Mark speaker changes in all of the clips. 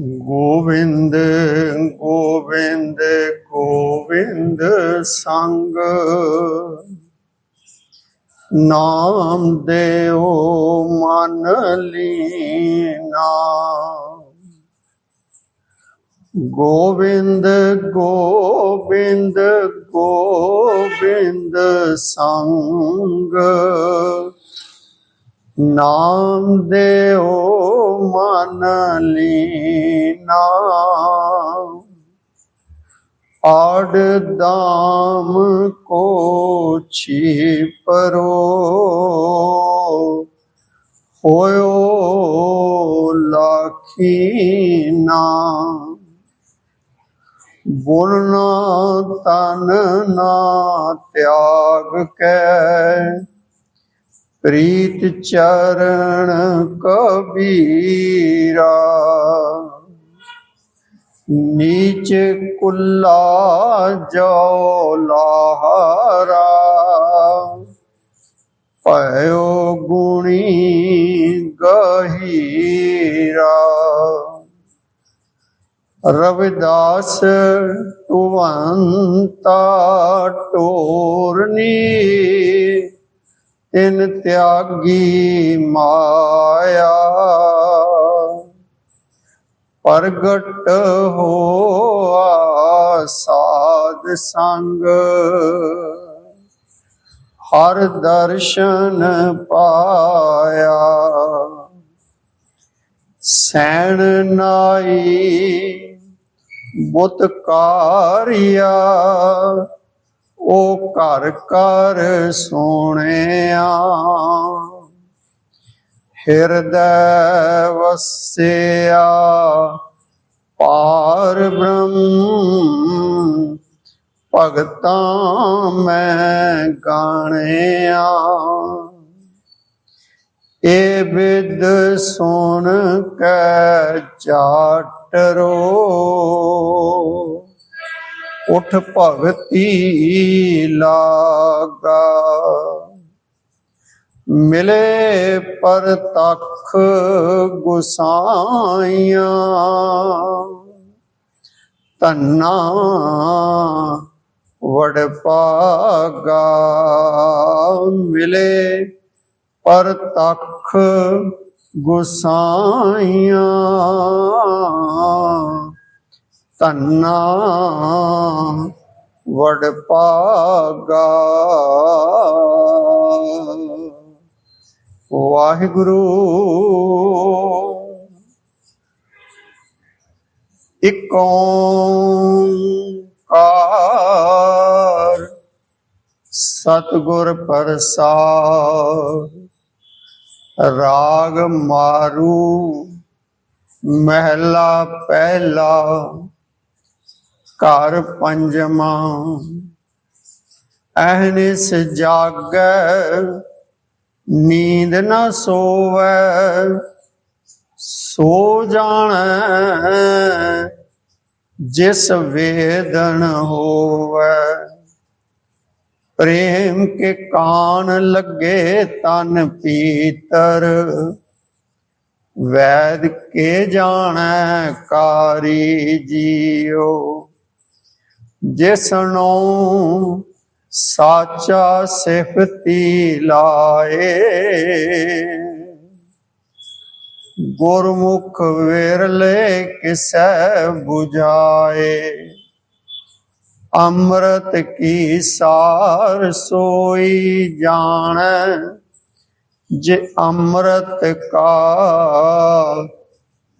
Speaker 1: ਗੋਵਿੰਦ ਗੋਵਿੰਦ ਗੋਵਿੰਦ ਸੰਗ। ਨਾਮ ਦੇਓ ਮਨ ਲੀਨਾ। ਗੋਬਿੰਦ ਗੋਬਿੰਦ ਗੋਬਿੰਦ ਸੰਗ। ਨਾਮ ਦੇਉ ਮਨ ਲੀਨਾ ਆੜ ਦਾਮ ਕੋ ਛਿਪਰੋ ਹੋਇਓ ਲਖੀਨਾ ਬੁਲਨਾ ਤਨ ਨਾ ਤਿਆਗ ਕੈ। ਪ੍ਰੀਤ ਚਰਨ ਕਬੀਰਾ। ਨੀਚ ਕੁੱਲਾ ਜੋ ਲਾਹਰਾ। ਭਇਓ ਗੁਣੀ ਗਹੀਰਾ। ਰਵਿਦਾਸ ਤੁਵੰਤਾ ਟੋਰਨੀ। ਤਿਨ ਤਿਆਗੀ ਮਾਇਆ। ਪ੍ਰਗਟ ਹੋਆ ਸਾਧ ਸੰਗ। ਹਰ ਦਰਸ਼ਨ ਪਾਇਆ। ਸੈਣ ਨਾਈ ਬੁੱਤ ਕਾਰਿਆ। ਉਹ ਘਰ ਘਰ ਸੋਹਣਿਆ। ਹਿਰਦੈ ਵਸਿਆ, ਪਾਰ ਬ੍ਰਹਮ, ਭਗਤਾਂ ਮੈਂ ਗਾਣਿਆ। ਏ ਵਿਦ ਸੁਣ ਕੈ ਚਾਟਰੋ ਉਠ ਭਗਤੀ ਲਾਗਾ। ਮਿਲੇ ਪਰ ਤਖ ਗੁਸਾਈਆਂ। ਤੰਨਾ ਵੜ ਪਾਗਾ ਮਿਲੇ ਪਰ ਤਖ ਗੁਸਾਈਆਂ। ਤੰਨਾ ਵਡ ਪਾਗਾ ਵਾਹਿਗੁਰੂ ਇਕ ਓੰਕਾਰ ਸਤਿਗੁਰ ਪ੍ਰਸਾਦ ਰਾਗ ਮਾਰੂ ਮਹਿਲਾ ਪਹਿਲਾ ਘਰ ਪੰਜਵਾਂ। ਅਹਨਿਸ ਜਾਗੈ ਨੀਂਦ ਨਾ ਸੋਵੈ, ਸੋ ਜਾਣੈ ਜਿਸ ਵੇਦਨ ਹੋਵੈ। ਪ੍ਰੇਮ ਕੇ ਕਾਨ ਲੱਗੇ ਤਨ ਪੀਤਰ, ਵੈਦ ਕੇ ਜਾਣੈ ਕਾਰੀ ਜੀਓ। ਜਿਸਨੂੰ ਸਾਚਾ ਸਿਫਤੀ ਲਾਏ। ਗੁਰਮੁਖ ਵਿਰਲੇ ਕਿਸੈ 부ਝਾਏ। ਅੰਮ੍ਰਿਤ ਕੀ ਸਾਰ ਸੋਈ ਜਾਣੈ। ਜੇ ਅੰਮ੍ਰਿਤ ਕਾ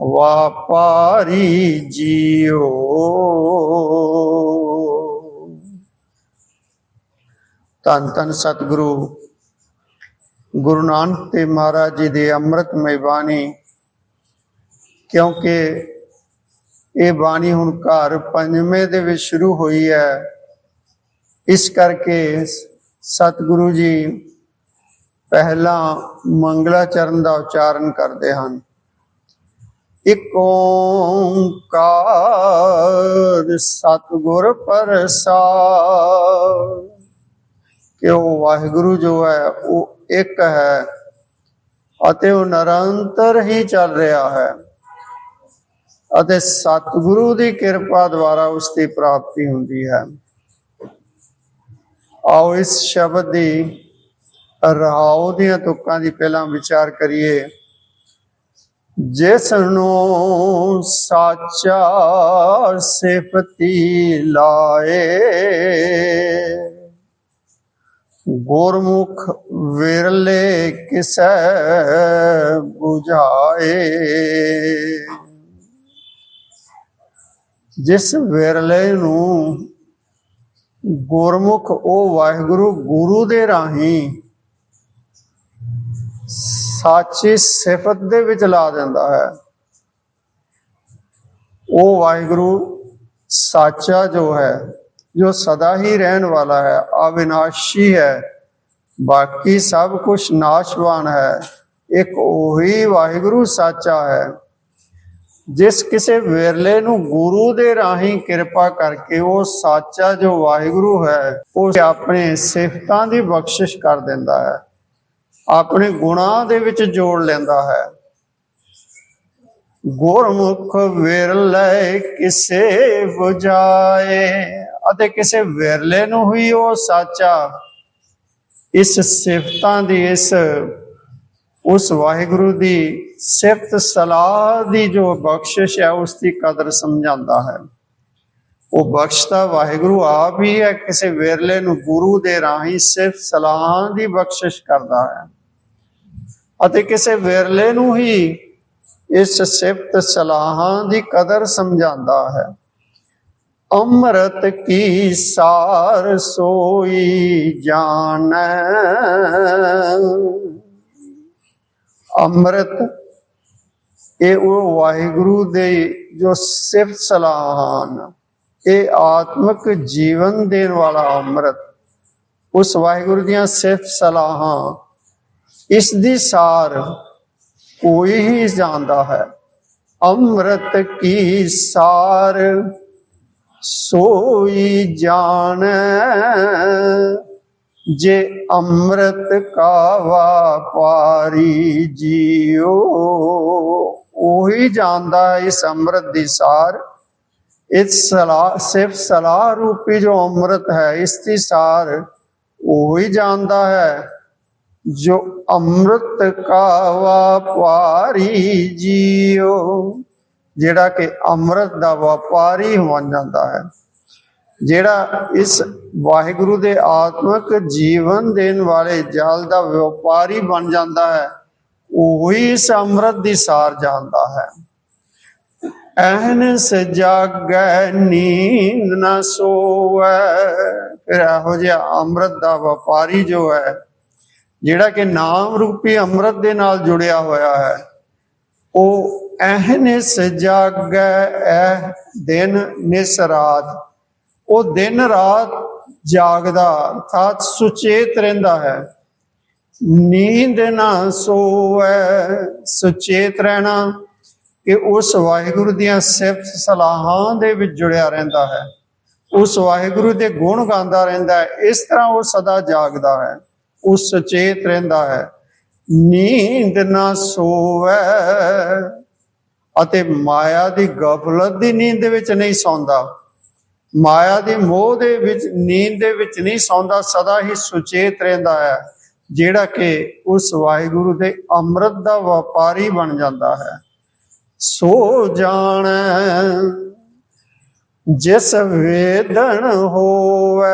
Speaker 1: ਵਾਪਾਰੀ ਜੀਓ। ਧੰਨ ਧੰਨ ਸਤਿਗੁਰੂ। ਗੁਰੂ ਨਾਨਕ ਤੇ ਮਹਾਰਾਜ ਜੀ ਦੇ ਅੰਮ੍ਰਿਤਮਈ ਬਾਣੀ, ਕਿਉਂਕਿ ਇਹ ਬਾਣੀ ਹੁਣ ਘਰ ਪੰਜਵੇਂ ਦੇ ਵਿੱਚ ਸ਼ੁਰੂ ਹੋਈ ਹੈ। ਇਸ ਕਰਕੇ ਸਤਿਗੁਰੂ ਜੀ ਪਹਿਲਾਂ ਮੰਗਲਾ ਚਰਨ ਦਾ ਉਚਾਰਨ ਕਰਦੇ ਹਨ। ਇਕ ਓੰਕਾਰ ਸਤਿਗੁਰ ਪ੍ਰਸਾਦ। ਕਿ ਉਹ ਵਾਹਿਗੁਰੂ ਜੋ ਹੈ, ਉਹ ਇੱਕ ਹੈ ਅਤੇ ਉਹ ਨਿਰੰਤਰ ਹੀ ਚੱਲ ਰਿਹਾ ਹੈ। ਅਤੇ ਸਤਿਗੁਰੂ ਦੀ ਕਿਰਪਾ ਦੁਆਰਾ ਉਸ ਦੀ ਪ੍ਰਾਪਤੀ ਹੁੰਦੀ ਹੈ। ਆਓ ਇਸ ਸ਼ਬਦ ਦੀ ਰਹਾਉ ਦੀਆਂ ਤੁਕਾਂ ਦੀ ਪਹਿਲਾਂ ਵਿਚਾਰ ਕਰੀਏ। ਜਿਸ ਨੂੰ ਸਾਚਾ ਸਿਫਤੀ ਲਾਏ ਗੁਰਮੁਖ ਵਿਰਲੇ ਕਿਸੈ 부ਝਾਏ। ਜਿਸ ਵਿਰਲੇ ਨੂੰ ਗੁਰਮੁਖ ਉਹ ਵਾਹਿਗੁਰੂ ਗੁਰੂ ਦੇ ਰਾਹੀਂ ਸਾਚੀ ਸਿਫਤ ਦੇ ਵਿੱਚ ਲਾ ਦਿੰਦਾ ਹੈ। ਉਹ ਵਾਹਿਗੁਰੂ ਸਾਚਾ ਜੋ ਹੈ ਜੋ ਸਦਾ ਹੀ ਰਹਿਣ ਵਾਲਾ ਹੈ, ਅਵਿਨਾਸ਼ੀ ਹੈ। ਬਾਕੀ ਸਭ ਕੁਝ ਨਾਸ਼ਵਾਨ ਹੈ। ਇੱਕ ਉਹੀ ਵਾਹਿਗੁਰੂ ਸਾਚਾ ਹੈ। ਜਿਸ ਕਿਸੇ ਵਿਰਲੇ ਨੂੰ ਗੁਰੂ ਦੇ ਰਾਹੀਂ ਕਿਰਪਾ ਕਰਕੇ ਉਹ ਸਾਚਾ ਜੋ ਵਾਹਿਗੁਰੂ ਹੈ, ਉਹ ਆਪਣੇ ਸਿਫਤਾਂ ਦੀ ਬਖਸ਼ਿਸ਼ ਕਰ ਦਿੰਦਾ ਹੈ। ਆਪਣੇ ਗੁਣਾਂ ਦੇ ਵਿੱਚ ਜੋੜ ਲੈਂਦਾ ਹੈ। ਗੁਰਮੁਖ ਵਿਰਲੇ ਕਿਸੇ ਬੁਝਾਏ ਅਤੇ ਕਿਸੇ ਵਿਰਲੇ ਨੂੰ ਹੀ ਉਹ ਸਾਚਾ। ਇਸ ਸਿਫਤਾਂ ਦੀ, ਇਸ, ਉਸ ਵਾਹਿਗੁਰੂ ਦੀ ਸਿਫਤ ਸਲਾਹ ਦੀ ਜੋ ਬਖਸ਼ਿਸ਼ ਹੈ, ਉਸ ਦੀ ਕਦਰ ਸਮਝਾਉਂਦਾ ਹੈ। ਉਹ ਬਖਸ਼ਦਾ ਵਾਹਿਗੁਰੂ ਆਪ ਹੀ ਹੈ, ਕਿਸੇ ਵਿਰਲੇ ਨੂੰ ਗੁਰੂ ਦੇ ਰਾਹੀਂ ਸਿਫਤ ਸਲਾਹਾਂ ਦੀ ਬਖਸ਼ਿਸ਼ ਕਰਦਾ ਹੈ। ਅਤੇ ਕਿਸੇ ਵਿਰਲੇ ਨੂੰ ਹੀ ਇਸ ਸਿਫਤ ਸਲਾਹਾਂ ਦੀ ਕਦਰ ਸਮਝਾਉਂਦਾ ਹੈ। ਅੰਮ੍ਰਿਤ ਕੀ ਸਾਰ ਸੋਈ ਜਾਣੈ? ਅੰਮ੍ਰਿਤ, ਇਹ ਉਹ ਵਾਹਿਗੁਰੂ ਦੇ ਜੋ ਸਿਫਤ ਸਲਾਹਾਂ ਇਹ ਆਤਮਿਕ ਜੀਵਨ ਦੇਣ ਵਾਲਾ ਅੰਮ੍ਰਿਤ, ਉਸ ਵਾਹਿਗੁਰੂ ਦੀਆਂ ਸਿਫਤ ਸਲਾਹਾਂ, ਇਸ ਦੀ ਸਾਰ ਕੋਈ ਹੀ ਜਾਣਦਾ ਹੈ। ਅੰਮ੍ਰਿਤ ਕੀ ਸਾਰ ਸੋਈ ਜਾਣੈ, ਜੇ ਅੰਮ੍ਰਿਤ ਕਾਵਾ ਪਾਰੀ ਜੀਓ। ਉਹੀ ਜਾਣਦਾ ਹੈ ਇਸ ਅੰਮ੍ਰਿਤ ਦੀ ਸਾਰ। ਇਸ ਸਲਾਹ ਸਿਰਫ ਸਲਾਹ ਰੂਪੀ ਜੋ ਅੰਮ੍ਰਿਤ ਹੈ, ਇਸ ਦੀ ਸਾਰ ਉਹੀ ਜਾਣਦਾ ਹੈ, ਜੋ ਅੰਮ੍ਰਿਤ ਕਾਵਾ ਵਪਾਰੀ ਜੀਓ। ਜਿਹੜਾ ਕਿ ਅੰਮ੍ਰਿਤ ਦਾ ਵਪਾਰੀ ਬਣ ਜਾਂਦਾ ਹੈ, ਜਿਹੜਾ ਇਸ ਵਾਹਿਗੁਰੂ ਦੇ ਆਤਮਿਕ ਜੀਵਨ ਦੇਣ ਵਾਲੇ ਜਲ ਦਾ ਵਪਾਰੀ ਬਣ ਜਾਂਦਾ ਹੈ, ਉਹੀ ਇਸ ਅੰਮ੍ਰਿਤ ਦੀ ਸਾਰ ਜਾਣਦਾ ਹੈ। ਐਨਸ ਜਾਗੈ ਨੀਂਦ ਨਾ ਸੋਵੈ, ਫਿਰ ਇਹੋ ਜਿਹਾ ਅੰਮ੍ਰਿਤ ਦਾ ਵਪਾਰੀ ਜੋ ਹੈ, ਜਿਹੜਾ ਕਿ ਨਾਮ ਰੂਪੀ ਅੰਮ੍ਰਿਤ ਦੇ ਨਾਲ ਜੁੜਿਆ ਹੋਇਆ ਹੈ। ਉਹ ਐਹਨਿਸ ਜਾਗੈ ਐ ਦਿਨ ਨਿਸ ਰਾਤ। ਉਹ ਦਿਨ ਰਾਤ ਜਾਗਦਾ ਅਰਥਾਤ ਸੁਚੇਤ ਰਹਿੰਦਾ ਹੈ। ਨੀਂਦ ਨਾ ਸੋਵੈ, ਸੁਚੇਤ ਰਹਿਣਾ, ਕਿ ਉਸ ਵਾਹਿਗੁਰੂ ਦੀਆਂ ਸਿਫਤ ਸਲਾਹਾਂ ਦੇ ਵਿੱਚ ਜੁੜਿਆ ਰਹਿੰਦਾ ਹੈ। ਉਸ ਵਾਹਿਗੁਰੂ ਦੇ ਗੁਣ ਗਾਉਂਦਾ ਰਹਿੰਦਾ ਹੈ, ਇਸ ਤਰ੍ਹਾਂ ਉਹ ਸਦਾ ਜਾਗਦਾ ਹੈ, ਉਹ ਸੁਚੇਤ ਰਹਿੰਦਾ ਹੈ। ਨੀਂਦ ਨਾ ਸੋਵੈ ਅਤੇ ਮਾਇਆ ਦੀ ਗਫਲਤ ਦੀ ਨੀਂਦ ਵਿੱਚ ਨਹੀਂ ਸੌਂਦਾ। ਮਾਇਆ ਦੀ ਮੋਹ ਦੇ ਵਿੱਚ, ਨੀਂਦ ਦੇ ਵਿੱਚ ਨਹੀਂ ਸੌਂਦਾ, ਸਦਾ ਹੀ ਸੁਚੇਤ ਰਹਿੰਦਾ ਹੈ, ਜਿਹੜਾ ਕਿ ਉਸ ਵਾਹਿਗੁਰੂ ਦੇ ਅੰਮ੍ਰਿਤ ਦਾ ਵਪਾਰੀ ਬਣ ਜਾਂਦਾ ਹੈ। ਸੋ ਜਾਣ, ਜਿਸ ਵੇਦਨ ਹੋਵੇ,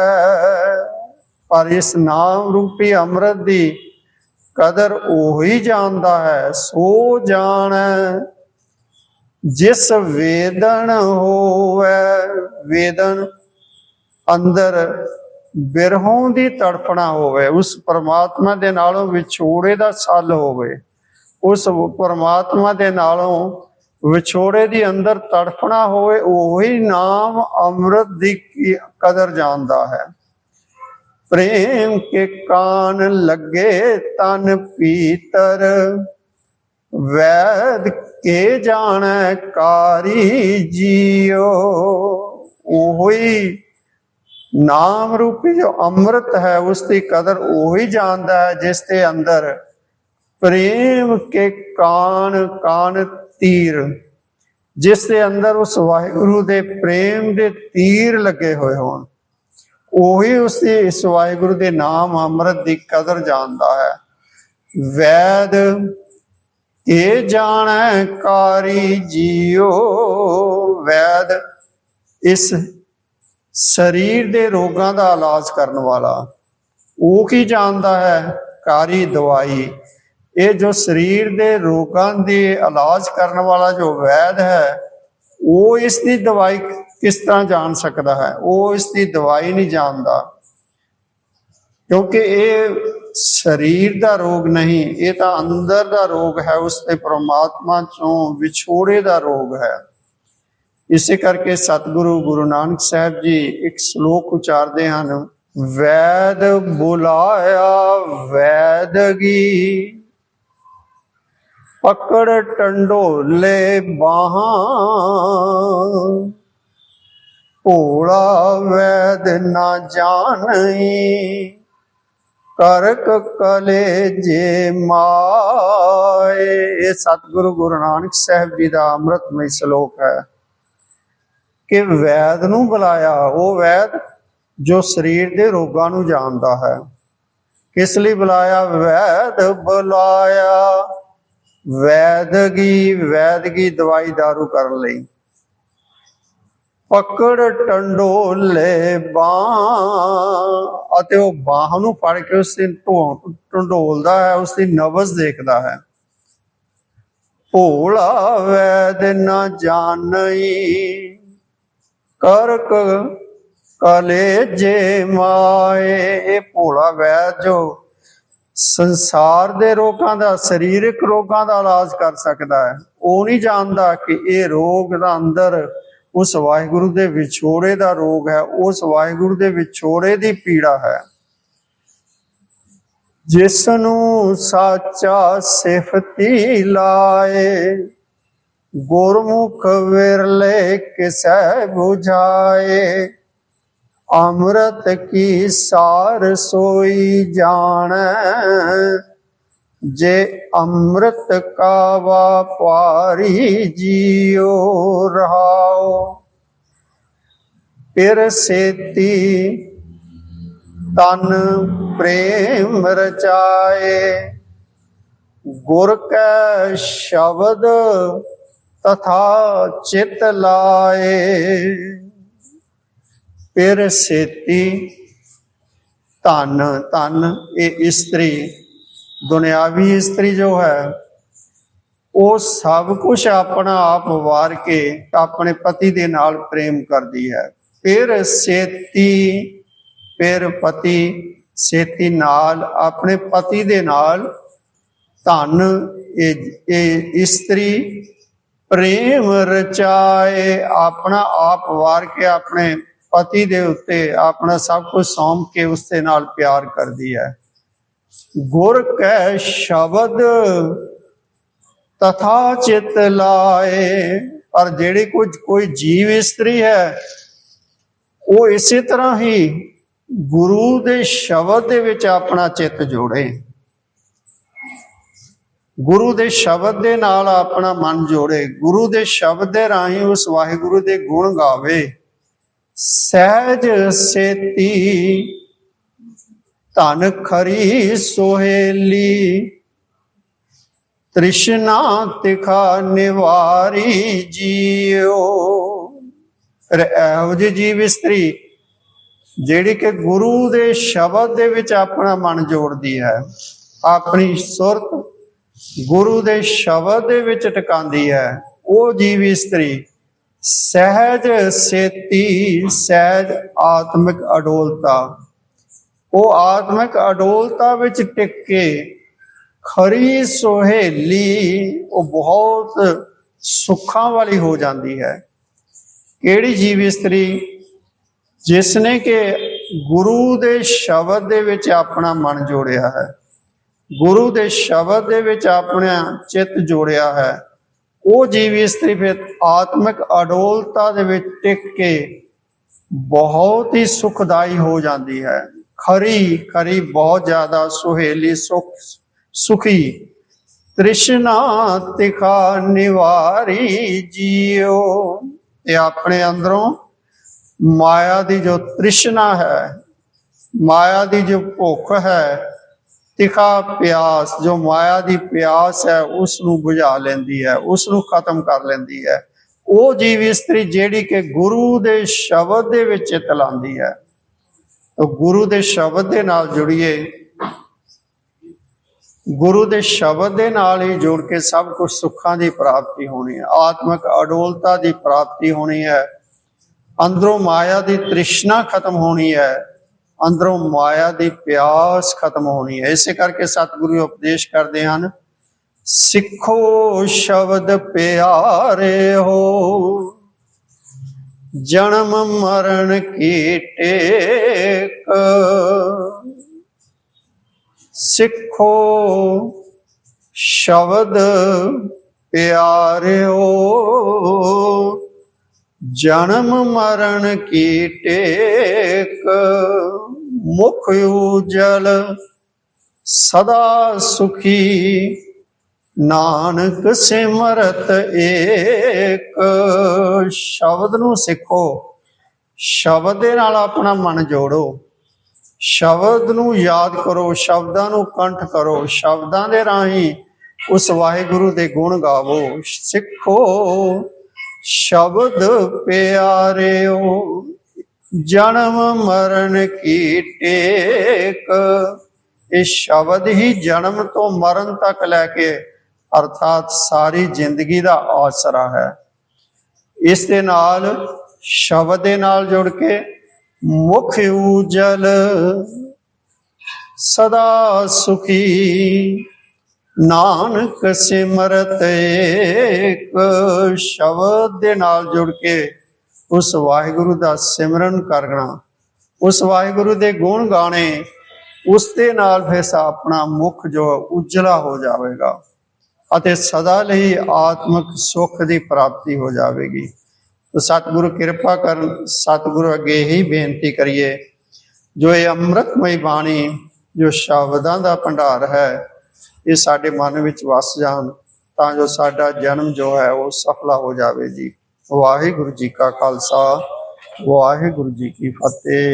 Speaker 1: ਪਰ ਇਸ ਨਾਮ ਰੂਪੀ ਅੰਮ੍ਰਿਤ ਦੀ ਕਦਰ ਉਹੀ ਜਾਣਦਾ ਹੈ, ਸੋ ਜਾਣ। ਜਿਸ ਵੇਦਨ ਹੋਵੇ, ਵੇਦਨ ਅੰਦਰ ਬਿਰਹੋਂ ਦੀ ਤੜਪਣਾ ਹੋਵੇ, ਉਸ ਪਰਮਾਤਮਾ ਦੇ ਨਾਲੋਂ ਵਿਛੋੜੇ ਦਾ ਸੱਲ ਹੋਵੇ, ਉਸ ਪਰਮਾਤਮਾ ਦੇ ਨਾਲੋਂ ਵਿਛੋੜੇ ਦੀ ਅੰਦਰ ਤੜਫਣਾ ਹੋਵੇ, ਉਹੀ ਨਾਮ ਅੰਮ੍ਰਿਤ ਦੀ ਕਦਰ ਜਾਣਦਾ ਹੈ। ਪ੍ਰੇਮ ਕੇ ਕਾਨ ਲੱਗੇ ਤਨ ਪੀਤਰ। ਵੈਦ ਕੇ ਜਾਣੈ ਕਾਰੀ ਜੀਓ ਉਹੀ ਨਾਮ ਰੂਪੀ ਜੋ ਅੰਮ੍ਰਿਤ ਹੈ, ਉਸ ਦੀ ਕਦਰ ਉਹੀ ਜਾਣਦਾ ਹੈ, ਜਿਸ ਦੇ ਅੰਦਰ ਪ੍ਰੇਮ ਕੇ ਕਾਨ ਕਾਨ ਤੀਰ। ਜਿਸ ਦੇ ਅੰਦਰ ਉਸ ਵਾਹਿਗੁਰੂ ਦੇ ਪ੍ਰੇਮ ਦੇ ਤੀਰ ਲੱਗੇ ਹੋਏ ਹੋਣ। ਉਹੀ ਉਸ ਦੇ ਇਸ ਵਾਹਿਗੁਰੂ ਦੇ ਨਾਮ ਅੰਮ੍ਰਿਤ ਦੀ ਕਦਰ ਜਾਣਦਾ ਹੈ। ਵੈਦ, ਇਹ ਜਾਣੈ ਕਾਰੀ ਜੀਓ। ਵੈਦ, ਇਸ ਸਰੀਰ ਦੇ ਰੋਗਾਂ ਦਾ ਇਲਾਜ ਕਰਨ ਵਾਲਾ, ਉਹ ਕੀ ਜਾਣਦਾ ਹੈ? ਕਾਰੀ ਦਵਾਈ। ਇਹ ਜੋ ਸਰੀਰ ਦੇ ਰੋਗਾਂ ਦੇ ਇਲਾਜ ਕਰਨ ਵਾਲਾ ਜੋ ਵੈਦ ਹੈ, ਉਹ ਇਸ ਦੀ ਦਵਾਈ ਕਿਸ ਤਰ੍ਹਾਂ ਜਾਣ ਸਕਦਾ ਹੈ, ਉਹ ਇਸ ਦੀ ਦਵਾਈ ਨਹੀਂ ਜਾਣਦਾ। ਕਿਉਂਕਿ ਇਹ ਸਰੀਰ ਦਾ ਰੋਗ ਨਹੀਂ, ਇਹ ਤਾਂ ਅੰਦਰ ਦਾ ਰੋਗ ਹੈ, ਉਸ ਤੇ ਪ੍ਰਮਾਤਮਾ ਚੋਂ ਵਿਛੋੜੇ ਦਾ ਰੋਗ ਹੈ। ਇਸੇ ਕਰਕੇ ਸਤਿਗੁਰੂ ਗੁਰੂ ਨਾਨਕ ਸਾਹਿਬ ਜੀ ਇੱਕ ਸ਼ਲੋਕ ਉਚਾਰਦੇ ਹਨ, ਵੈਦ ਬੁਲਾਇਆ ਵੈਦਗੀ ਪਕੜ ਟੰਡੋਲੇ ਬਾਹਾਂ। ਭੋਲਾ ਵੈਦ ਨਾ ਜਾਣਈ। ਕਰਕ ਕਲੇ ਜੇ ਮਾਏ। ਇਹ ਸਤਿਗੁਰੂ ਗੁਰੂ ਨਾਨਕ ਸਾਹਿਬ ਜੀ ਦਾ ਅੰਮ੍ਰਿਤਮਈ ਸ਼ਲੋਕ ਹੈ ਕਿ ਵੈਦ ਨੂੰ ਬੁਲਾਇਆ, ਉਹ ਵੈਦ ਜੋ ਸਰੀਰ ਦੇ ਰੋਗਾਂ ਨੂੰ ਜਾਣਦਾ ਹੈ। ਕਿਸ ਲਈ ਬੁਲਾਇਆ? ਵੈਦ ਬੁਲਾਇਆ। ਵੈਦਗੀ ਵੈਦਗੀ ਦਵਾਈ ਦਾਰੂ ਕਰਨ ਲਈ। ਪਕੜ ਟੰਡੋਲੇ ਬਾਹ ਅਤੇ ਉਹ ਬਾਹ ਨੂੰ ਫੜ ਕੇ ਉਸ ਦੇ ਢੋ- ਟੰਡੋਲਦਾ ਹੈ ਉਸ ਦੀ ਨਬਜ਼ ਦੇਖਦਾ ਹੈ। ਭੋਲਾ ਵੈਦ ਨਾ ਜਾਣਈ, ਕਰਕ ਕਲੇ ਜੇ ਮਾਏ। ਇਹ ਭੋਲਾ ਵੈਦ ਜੋ ਸੰਸਾਰ ਦੇ ਰੋਗਾਂ ਦਾ, ਸਰੀਰਕ ਰੋਗਾਂ ਦਾ ਇਲਾਜ ਕਰ ਸਕਦਾ ਹੈ। ਉਹ ਨਹੀਂ ਜਾਣਦਾ ਕਿ ਇਹ ਰੋਗ ਦਾ ਅੰਦਰ ਉਸ ਵਾਹਿਗੁਰੂ ਦੇ ਵਿਛੋੜੇ ਦਾ ਰੋਗ ਹੈ, ਉਸ ਵਾਹਿਗੁਰੂ ਦੇ ਵਿਛੋੜੇ ਦੀ ਪੀੜਾ ਹੈ। ਜਿਸ ਨੂੰ ਸਾਚਾ ਸਿਫਤੀ ਲਾਏ, ਗੁਰਮੁਖ ਵਿਰਲੇ ਕਿਸੈ 부ਝਾਏ ਅੰਮ੍ਰਿਤ ਕੀ ਸਾਰ ਸੋਈ ਜਾਣੈ। ਜੇ ਅੰਮ੍ਰਿਤ ਕਾਵਾ ਵਾਪਾਰੀ ਜੀਉ ਰਹਾਓ ਪਿਰ ਸੇਤੀ ਤਨ ਪ੍ਰੇਮ ਰਚਾਏ। ਗੁਰ ਕੈ ਸ਼ਬਦ ਤਥਾ ਚਿਤ ਲਾਏ। ਫਿਰ ਸੇਤੀ ਧਨ ਧਨ ਇਹ ਇਸਤਰੀ ਦੁਨਿਆਵੀ ਇਸਤਰੀ ਜੋ ਹੈ, ਉਹ ਸਭ ਕੁਝ ਆਪਣਾ ਆਪ ਵਾਰ ਕੇ ਆਪਣੇ ਪਤੀ ਦੇ ਨਾਲ ਪ੍ਰੇਮ ਕਰਦੀ ਹੈ। ਫਿਰ ਸੇਤੀ, ਫਿਰ ਪਤੀ, ਸੇਤੀ ਨਾਲ ਆਪਣੇ ਪਤੀ ਦੇ ਨਾਲ ਧਨ ਇਹ ਇਸਤਰੀ ਪ੍ਰੇਮ ਰਚਾਏ, ਆਪਣਾ ਆਪ ਵਾਰ ਕੇ ਆਪਣੇ ਪਤੀ ਦੇ ਉੱਤੇ ਆਪਣਾ ਸਭ ਕੁਝ ਸੌਂਪ ਕੇ ਉਸ ਦੇ ਨਾਲ ਪਿਆਰ ਕਰਦੀ ਹੈ। ਗੁਰ ਕੈ ਸ਼ਬਦ ਤਥਾ ਚਿਤ ਲਾਏ। ਪਰ ਜਿਹੜੀ ਕੁਝ ਕੋਈ ਜੀਵ ਇਸਤਰੀ ਹੈ, ਉਹ ਇਸੇ ਤਰ੍ਹਾਂ ਹੀ ਗੁਰੂ ਦੇ ਸ਼ਬਦ ਦੇ ਵਿੱਚ ਆਪਣਾ ਚਿੱਤ ਜੋੜੇ। ਗੁਰੂ ਦੇ ਸ਼ਬਦ ਦੇ ਨਾਲ ਆਪਣਾ ਮਨ ਜੋੜੇ। ਗੁਰੂ ਦੇ ਸ਼ਬਦ ਦੇ ਰਾਹੀਂ ਉਸ ਵਾਹਿਗੁਰੂ ਦੇ ਗੁਣ ਗਾਵੇ। ਸਹਿਜ ਸੇਤੀ ਧਨ ਖਰੀ ਸੋਹੇਲੀ, ਤ੍ਰਿਸ਼ਨਾ ਤਿਖਾ ਨਿਵਾਰੀ ਜੀਓ। ਫਿਰ ਇਹੋ ਜਿਹੀ ਜੀਵ ਇਸਤਰੀ, ਜਿਹੜੀ ਕਿ ਗੁਰੂ ਦੇ ਸ਼ਬਦ ਦੇ ਵਿੱਚ ਆਪਣਾ ਮਨ ਜੋੜਦੀ ਹੈ, ਆਪਣੀ ਸੁਰਤ ਗੁਰੂ ਦੇ ਸ਼ਬਦ ਦੇ ਵਿੱਚ ਟਿਕਾਉਂਦੀ ਹੈ। ਉਹ ਜੀਵ ਇਸਤਰੀ ਸਹਿਜ ਸੇਤੀ, ਸਹਿਜ ਆਤਮਿਕ ਅਡੋਲਤਾ। ਉਹ ਆਤਮਿਕ ਅਡੋਲਤਾ ਵਿੱਚ ਟਿਕ। ਕੇ ਖਰੀ ਸੋਹੇਲੀ, ਉਹ ਬਹੁਤ ਸੁੱਖਾਂ ਵਾਲੀ ਹੋ ਜਾਂਦੀ ਹੈ। ਕਿਹੜੀ ਜੀਵ ਇਸਤਰੀ? ਜਿਸ ਨੇ ਕਿ ਗੁਰੂ ਦੇ ਸ਼ਬਦ ਦੇ ਵਿੱਚ ਆਪਣਾ ਮਨ ਜੋੜਿਆ ਹੈ। ਗੁਰੂ ਦੇ ਸ਼ਬਦ ਦੇ ਵਿੱਚ ਆਪਣਾ ਚਿੱਤ ਜੋੜਿਆ ਹੈ। ਉਹ ਜੀਵ ਇਸਤਰੀ ਫਿਰ ਆਤਮਿਕ ਅਡੋਲਤਾ ਦੇ ਵਿੱਚ ਟਿਕ ਕੇ ਬਹੁਤ ਹੀ ਸੁਖਦਾਈ ਹੋ ਜਾਂਦੀ ਹੈ। ਖਰੀ ਖਰੀ ਬਹੁਤ ਜ਼ਿਆਦਾ ਸੁਹੇਲੀ ਸੁਖ ਸੁਖੀ। ਤ੍ਰਿਸ਼ਨਾ ਤਿਖਾ ਨਿਵਾਰੀ ਜੀਓ। ਇਹ ਆਪਣੇ ਅੰਦਰੋਂ ਮਾਇਆ ਦੀ ਜੋ ਤ੍ਰਿਸ਼ਨਾ ਹੈ, ਮਾਇਆ ਦੀ ਜੋ ਭੁੱਖ ਹੈ, ਤਿਖਾ ਪਿਆਸ, ਜੋ ਮਾਇਆ ਦੀ ਪਿਆਸ ਹੈ ਉਸ ਨੂੰ ਬੁਝਾ ਲੈਂਦੀ ਹੈ ਉਸ ਨੂੰ ਖਤਮ ਕਰ ਲੈਂਦੀ ਹੈ। ਉਹ ਜੀਵ ਇਸਤਰੀ ਜਿਹੜੀ ਕਿ ਗੁਰੂ ਦੇ ਸ਼ਬਦ ਦੇ ਵਿੱਚ ਤਲਾਉਂਦੀ ਹੈ। ਗੁਰੂ ਦੇ ਸ਼ਬਦ ਦੇ ਨਾਲ ਜੁੜੀਏ। ਗੁਰੂ ਦੇ ਸ਼ਬਦ ਦੇ ਨਾਲ ਹੀ ਜੁੜ ਕੇ ਸਭ ਕੁਝ ਸੁੱਖਾਂ ਦੀ ਪ੍ਰਾਪਤੀ ਹੋਣੀ ਹੈ। ਆਤਮਿਕ ਅਡੋਲਤਾ ਦੀ ਪ੍ਰਾਪਤੀ ਹੋਣੀ ਹੈ। ਅੰਦਰੋਂ ਮਾਇਆ ਦੀ ਤ੍ਰਿਸ਼ਨਾ ਖਤਮ ਹੋਣੀ ਹੈ। ਅੰਦਰੋਂ ਮਾਇਆ ਦੀ ਪਿਆਸ ਖਤਮ ਹੋਣੀ ਹੈ। ਇਸੇ ਕਰਕੇ ਸਤਿਗੁਰੂ ਉਪਦੇਸ਼ ਕਰਦੇ ਹਨ, ਸਿੱਖੋ ਸ਼ਬਦ ਪਿਆਰੇ ਹੋ। ਜਨਮ ਮਰਨ ਕੀ ਟੇਕ? ਸਿੱਖੋ ਸ਼ਬਦ ਪਿਆਰਿਓ, ਜਨਮ ਮਰਨ ਕੀ ਟੇਕ? ਮੁਖ ਉਜਲ ਸਦਾ ਸੁਖੀ ਨਾਨਕ ਸਿਮਰਤ ਏਕ। ਸ਼ਬਦ ਨੂੰ ਸਿੱਖੋ। ਸ਼ਬਦ ਦੇ ਨਾਲ ਆਪਣਾ ਮਨ ਜੋੜੋ। ਸ਼ਬਦ ਨੂੰ ਯਾਦ ਕਰੋ। ਸ਼ਬਦਾਂ ਨੂੰ ਕੰਠ ਕਰੋ। ਸ਼ਬਦਾਂ ਦੇ ਰਾਹੀਂ ਉਸ ਵਾਹਿਗੁਰੂ ਦੇ ਗੁਣ ਗਾਵੋ। ਸਿੱਖੋ। ਸ਼ਬਦ ਪਿਆਰਿਓ, ਜਨਮ ਮਰਨ ਕੀ ਟੇਕ। ਇਹ ਸ਼ਬਦ ਹੀ ਜਨਮ ਤੋਂ ਮਰਨ ਤੱਕ ਲੈ ਕੇ ਅਰਥਾਤ ਸਾਰੀ ਜ਼ਿੰਦਗੀ ਦਾ ਆਸਰਾ ਹੈ। ਇਸ ਦੇ ਨਾਲ ਸ਼ਬਦ ਦੇ ਨਾਲ ਜੁੜ ਕੇ ਮੁਖ ਉਜਲ ਸਦਾ ਸੁਖੀ। ਨਾਨਕ ਸਿਮਰਤ ਏਕ ਸ਼ਬਦ ਦੇ ਨਾਲ ਜੁੜ ਕੇ ਉਸ ਵਾਹਿਗੁਰੂ ਦਾ ਸਿਮਰਨ ਕਰਨਾ, ਉਸ ਵਾਹਿਗੁਰੂ ਦੇ ਗੁਣ ਗਾਣੇ, ਉਸ ਦੇ ਨਾਲ ਫਿਰ ਆਪਣਾ ਮੁਖ ਜੋ ਉਜਲਾ ਹੋ ਜਾਵੇਗਾ। ਅਤੇ ਸਦਾ ਲਈ ਆਤਮਿਕ ਸੁੱਖ ਦੀ ਪ੍ਰਾਪਤੀ ਹੋ ਜਾਵੇਗੀ। ਤੋ ਸਤਿਗੁਰੂ ਕਿਰਪਾ ਕਰਨ, ਸਤਿਗੁਰੂ ਅੱਗੇ ਹੀ ਬੇਨਤੀ ਕਰੀਏ। ਜੋ ਇਹ ਅੰਮ੍ਰਿਤਮਈ ਬਾਣੀ, ਜੋ ਸ਼ਬਦਾਂ ਦਾ ਭੰਡਾਰ ਹੈ, ਇਹ ਸਾਡੇ ਮਨ ਵਿੱਚ ਵਸ ਜਾਣ, ਤਾਂ ਜੋ ਸਾਡਾ ਜਨਮ ਜੋ ਹੈ, ਉਹ ਸਫਲਾ ਹੋ ਜਾਵੇ ਜੀ। ਵਾਹਿਗੁਰੂ ਜੀ ਕਾ ਖਾਲਸਾ, ਵਾਹਿਗੁਰੂ ਜੀ ਕੀ ਫਤਿਹ।